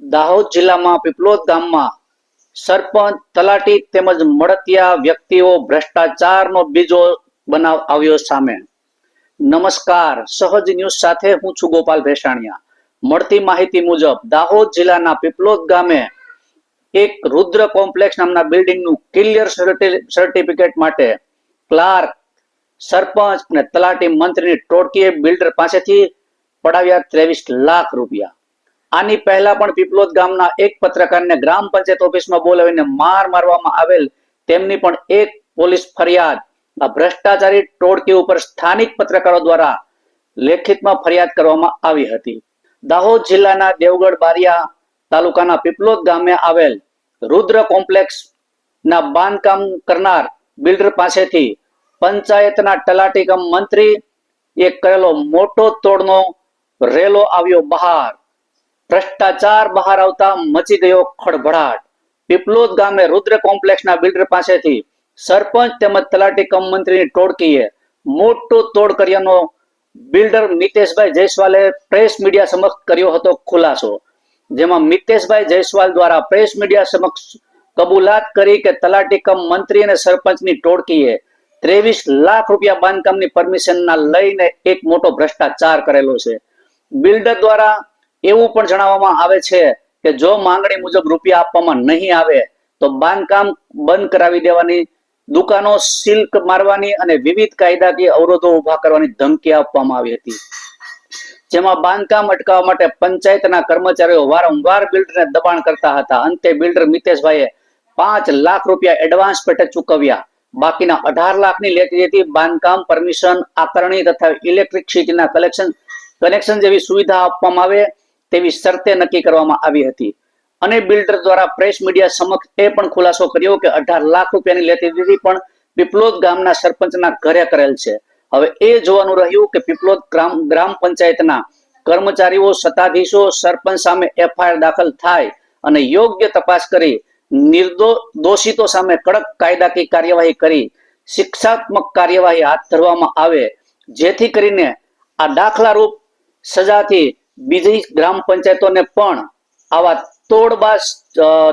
દાહોદ જિલ્લામાં પીપલોદ ગામમાં સરપંચ, તલાટી તેમજ મળતિયા વ્યક્તિઓ ભ્રષ્ટાચારનો બીજો બનાવ આવ્યો સામે. નમસ્કાર, સહજ ન્યૂઝ સાથે હું છું ગોપાલ ભેસાણિયા. મળતી માહિતી મુજબ, દાહોદ જિલ્લાના પીપલોદ ગામે એક રુદ્ર કોમ્પ્લેક્સ નામના બિલ્ડિંગનું ક્લિયર સર્ટિફિકેટ માટે ક્લાર્ક, સરપંચ અને તલાટી મંત્રીની ટોળકીએ બિલ્ડર પાસેથી પડાવ્યા ત્રેવીસ લાખ રૂપિયા. આની પહેલા પણ પીપલોદ ગામના એક પત્રકારને ગ્રામ પંચાયત ઓફિસમાં બોલાવીને માર મારવામાં આવેલ તેમની પણ એક પોલીસ ફરિયાદ. આ ભ્રષ્ટાચારી ટોળકી ઉપર સ્થાનિક પત્રકારો દ્વારા લેખિતમાં ફરિયાદ કરવામાં આવી હતી. દાહોદ જિલ્લાના દેવગઢ બારિયા તાલુકાના પીપલોદ ગામે આવેલ રુદ્ર કોમ્પ્લેક્સ ના બાંધકામ કરનાર બિલ્ડર પાસેથી પંચાયતના તલાટી કમ મંત્રી એ કરેલો મોટો તોડનો રેલો આવ્યો બહાર. ભ્રષ્ટાચાર બહાર આવતા મચી ગયો ખળભળાટ. પીપલોદ ગામે રુદ્ર કોમ્પ્લેક્ષના બિલ્ડર પાસેથી સરપંચ તેમજ તલાટી કમ મંત્રીની ટોળકીએ મોટો તોડ કર્યાનો બિલ્ડર મિતેશભાઈ જયસ્વાલે પ્રેસ મીડિયા સમક્ષ કર્યો હતો ખુલાસો. જેમાં મિતેશભાઈ જયસ્વાલ દ્વારા પ્રેસ મીડિયા સમક્ષ કબૂલાત કરી કે તલાટી કમ મંત્રી અને સરપંચની ટોળકીએ ત્રેવીસ લાખ રૂપિયા બાંધકામની પરમિશનના લઈને એક મોટો ભ્રષ્ટાચાર કરેલો છે. બિલ્ડર દ્વારા એવું પણ જણાવવામાં આવે છે કે જો માંગણી મુજબ રૂપિયા આપવામાં નહીં આવે, તો બાંધકામ બંધ કરાવી દેવાની, દુકાનો સિલ્ક મારવાની અને વિવિધ કાયદાકીય અવરોધો ઊભા કરવાની ધમકી આપવામાં આવી હતી. જેમાં બાંધકામ અટકાવવા માટે પંચાયતના કર્મચારીઓ વારંવાર બિલ્ડરને દબાણ કરતા હતા. અંતે બિલ્ડર મિતેશભાઈએ પાંચ લાખ રૂપિયા એડવાન્સ પેટે ચૂકવ્યા. બાકીના અઢાર લાખની લેતી બાંધકામ પરમિશન, આકરણી તથા ઇલેક્ટ્રિસિટીના કલેક્શન, કનેક્શન જેવી સુવિધા આપવામાં આવે. તેવી શરતે નક્કી કરવામાં આવી હતી. અને બિલ્ડર દ્વારા પ્રેસ મીડિયા સમક્ષ એ પણ ખુલાસો કર્યો કે અઢાર લાખ રૂપિયાની લેતી દીધી પણ પીપલોદ ગામના સરપંચના ઘરે કરેલ છે. હવે એ જોવાનું રહ્યું કે પીપલોદ ગ્રામ ગ્રામ પંચાયતના કર્મચારીઓ, સત્તાધીશો, સરપંચ સામે એફઆઈઆર દાખલ થાય અને યોગ્ય તપાસ કરી, નિર્દો, દોષિતો સામે કડક કાયદાકીય કાર્યવાહી કરી, શિક્ષાત્મક કાર્યવાહી હાથ ધરવામાં આવે, જેથી કરીને આ દાખલારૂપ સજાથી બીજી ગ્રામ પંચાયતોને પણ આવા તોડબાજ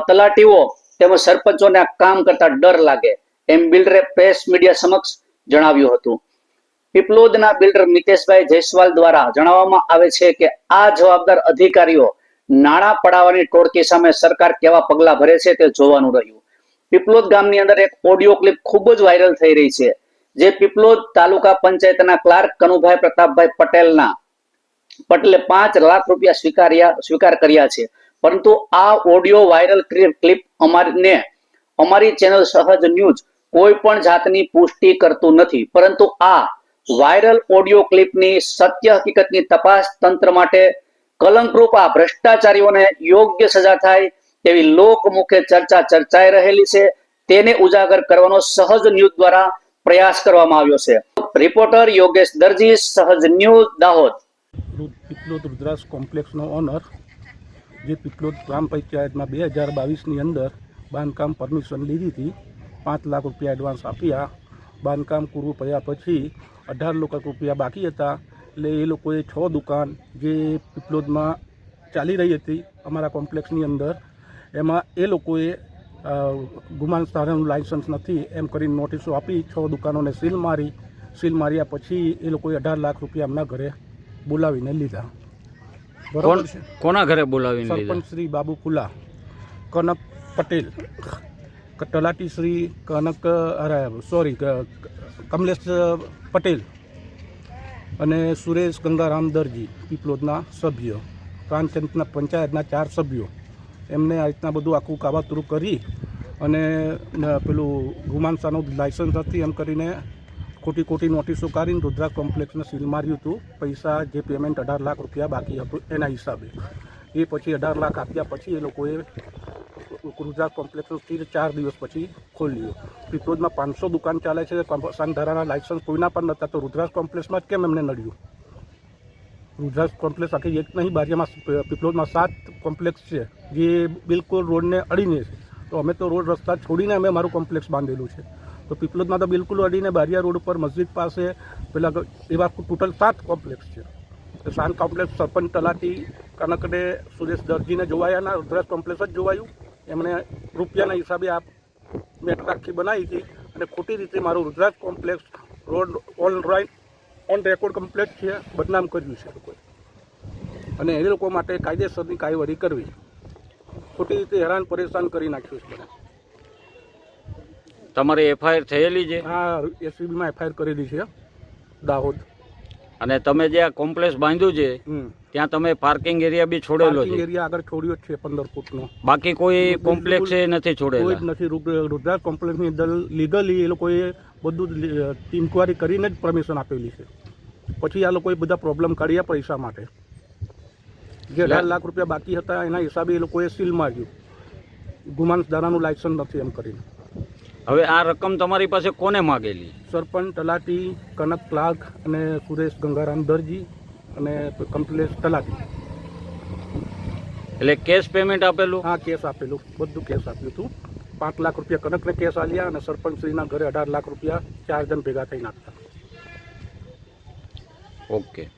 તલાટીઓ તેમજ સરપંચોને આ કામ કરતા ડર લાગે એમ બિલ્ડરે પ્રેસ મીડિયા સમક્ષ જણાવ્યું હતું. પીપલોદના બિલ્ડર મિતેશભાઈ જયસ્વાલ દ્વારા જણાવવામાં આવે છે કે આ જવાબદાર અધિકારીઓ નાણાં પડાવવાની ટોળકી સામે સરકાર કેવા પગલા ભરે છે તે જોવાનું રહ્યું. પીપલોદ ગામની અંદર એક ઓડિયો ક્લિપ ખૂબ જ વાયરલ થઈ રહી છે, જે પીપલોદ તાલુકા પંચાયતના ક્લાર્ક કનુભાઈ પ્રતાપભાઈ પટેલના પટેલે પાંચ લાખ રૂપિયા સ્વીકાર્યા, સ્વીકાર કર્યા છે. પરંતુ આ ઓડિયો વાયરલ ક્લિપ અમારીને, અમારી ચેનલ સહજ ન્યૂઝ કોઈ પણ જાતની પુષ્ટિ કરતું નથી. પરંતુ આ વાયરલ ઓડિયો ક્લિપની સત્ય હકીકતની તપાસ તંત્ર માટે કલંકરૂપ આ ભ્રષ્ટાચારીઓને યોગ્ય સજા થાય તેવી લોકમુખે ચર્ચા ચર્ચાઈ રહેલી છે. તેને ઉજાગર કરવાનો સહજ ન્યૂઝ દ્વારા પ્રયાસ કરવામાં આવ્યો છે. Reporter Yogesh Darji, Sahaj news Dahod. Piplod Rudras કોમ્પ્લેક્સનો ઓનર, જે પીપલોદ ગ્રામ પંચાયતમાં બે હજાર બાવીસની અંદર બાંધકામ પરમિશન લીધી હતી, પાંચ લાખ રૂપિયા એડવાન્સ આપ્યા. બાંધકામ પૂરું પડ્યા પછી અઢાર લાખ રૂપિયા બાકી હતા. એટલે એ લોકોએ છ દુકાન જે પીપલોદમાં ચાલી રહી હતી અમારા કોમ્પ્લેક્સની અંદર, એમાં એ લોકોએ ગુમાન સ્થાનનું લાયસન્સ નથી એમ કરીને નોટિસો આપી, છ દુકાનોને સીલ મારી. સીલ માર્યા પછી એ લોકોએ અઢાર લાખ રૂપિયા એમના ઘરે બોલાવીને લીધા. બરોબર છે? કોના ઘરે બોલાવીને લીધા? સરપંચ શ્રી બાબુ કુલા કનક પટેલ તલાટી શ્રી કનક અરે સોરી કમલેશ પટેલ અને સુરેશ ગંગારામ દરજી પીપલોદના સભ્યો પ્રાંત પંચાયતના ચાર સભ્યો. એમને આ રીતના બધું આખું કાવાતુરું કરી અને પેલું ગુમાનસાનું લાયસન્સ હતી એમ કરીને ખોટી ખોટી નોટિસો કાઢીને રુદ્રા કોમ્પ્લેક્સને સીલ માર્યું હતું. પૈસા જે પેમેન્ટ અઢાર લાખ રૂપિયા બાકી હતું એના હિસાબે. એ પછી અઢાર લાખ આપ્યા પછી એ લોકોએ રુદ્રા કોમ્પ્લેક્સનું સીલ ચાર દિવસ પછી ખોલ્યું. પીપલોદમાં પાંચસો દુકાન ચાલે છે. સાંધારાના લાયસન્સ કોઈના પણ નહોતા. તો રુદ્રાસ કોમ્પ્લેક્સમાં જ કેમ એમને નડ્યું? રુદ્રાસ કોમ્પ્લેક્સ આખી એક નહીં, બારિયામાં પીપલોદમાં સાત કોમ્પ્લેક્સ છે જે બિલકુલ રોડને અડીને છે. તો અમે તો રોડ રસ્તા છોડીને અમે મારું કોમ્પ્લેક્સ બાંધેલું છે. તો પીપલોદમાં તો બિલકુલ અડીને બારિયા રોડ ઉપર મસ્જિદ પાસે પેલા એવા ટોટલ સાત કોમ્પ્લેક્સ છે. સાત કોમ્પ્લેક્સ સરપંચ તલાટી, કનકડે, સુરેશ દરજીને જોવાયાના રુદ્રાસ કોમ્પ્લેક્સ જ જોવાયું. એમણે રૂપિયાના હિસાબે આ મેટર આખી બનાવી હતી અને ખોટી રીતે મારું Rudras complex road on right on record complete છે, બદનામ કર્યું છે લોકોએ. અને એ લોકો માટે કાયદેસરની કાર્યવાહી કરવી. ખોટી રીતે હેરાન પરેશાન કરી નાખ્યું છે મને તમારી એફઆઈઆર થયેલી છે? હા એસીબીમાં એફઆઈઆર કરેલી છે દાહોદ. અને તમે જે આ કોમ્પ્લેક્સ બાંધ્યું છે ત્યાં તમે પાર્કિંગ એરિયા બી છોડેલો છે? એરિયા આગળ છોડ્યો છે પંદર ફૂટનો. બાકી કોઈ કોમ્પ્લેક્સ એ નથી કોઈ નથી. રુદ્રાજ કોમ્પ્લેક્સની અંદર લીગલી એ લોકોએ બધું ઇન્કવાયરી કરીને જ પરમિશન આપેલી છે. પછી આ લોકોએ બધા પ્રોબ્લેમ કાઢ્યા પૈસા માટે. જે અઢાર લાખ રૂપિયા બાકી હતા એના હિસાબે એ લોકોએ સીલ માર્યું. ગુમાનસદારાનું લાયસન્સ નથી એમ કરીને. હવે આ રકમ તમારી પાસે કોને માગેલી? સરપંચ તલાટી કનક ક્લાર્ક અને સુરેશ ગંગારામ દરજી અને કમ્પ્લેસ તલાટી. એટલે કેશ પેમેન્ટ આપેલું? હા કેશ આપેલું. બધું કેશ આપ્યું હતું. પાંચ લાખ રૂપિયા કનકને કેશ આલ્યા અને સરપંચશ્રીના ઘરે અઢાર લાખ રૂપિયા ચાર જણ ભેગા થઈને આપતા. ઓકે.